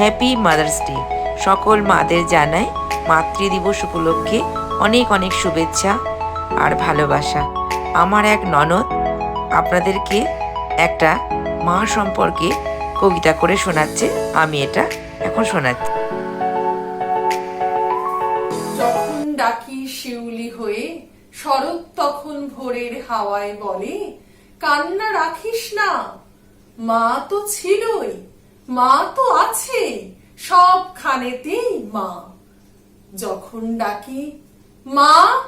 Happy mother's day সকল মাদের জানাই মাতৃদিবস উপলক্ষে অনেক অনেক শুভেচ্ছা আর ভালোবাসা। আমার এক ননদ আপনাদেরকে একটা মা সম্পর্কে কবিতা করে শোনাচ্ছে, আমি এটা এখন শোনাচ্ছি। যখন ডাকি শিউলি হয়ে, শরৎ তখন ভোরের হাওয়ায় বলে, কান্না রাখিস না, মা তো ছিলই। মা তো আছে সব খানেতেই মা। যখন ডাকি, মা,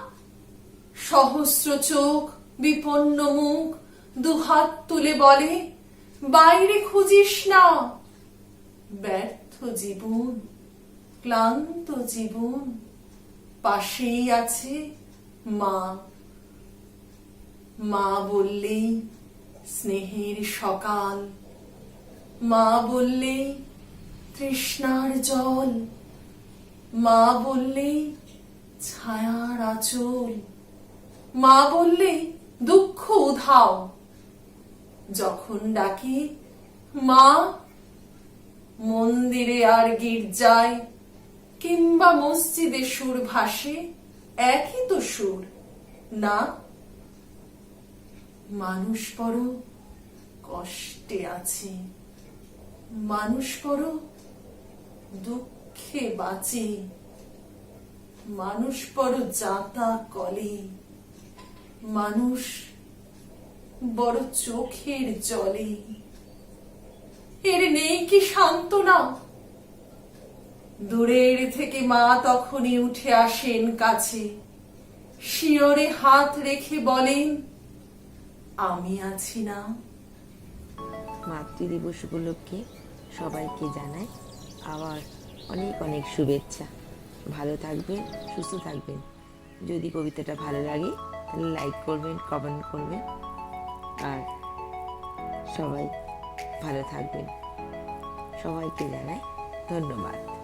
সহস্র চোখ, বিপন্ন মুখ, দুহাত তুলে বলে, বাইরে খুঁজিস না। ব্যর্থ জীবন, ক্লান্ত জীবন, পাশেই আছে মা। মা বললেই, স্নেহের সকাল। মা বললেই তৃষ্ণার জল। মা বললেই ছায়ার আঁচল। মা বললেই দুঃখ উধাও। যখন ডাকি, মা, মন্দিরে আর গির্জায় কিংবা মসজিদে সুর ভাসে, একই তো সুর, না? মানুষ বড় কষ্টে আছে। মানুষ বড় দুঃখে বাঁচে। মানুষ বড় যাতা কলে। মানুষ বড় চোখের জলে। এর নেই কি সান্ত্বনা? দূরের থেকে মা তখনই উঠে আসেন কাছে। শিয়রে হাত রেখে বলেন, আমি আছি না। মাতৃদিবস উপলক্ষে সবাইকে জানাই আবার অনেক অনেক শুভেচ্ছা। ভালো থাকবেন, সুস্থ থাকবেন। যদি কবিতাটা ভালো লাগে, তাহলে লাইক করবেন কমেন্ট করবেন। আর সবাই ভালো থাকবেন। সবাইকে জানাই ধন্যবাদ।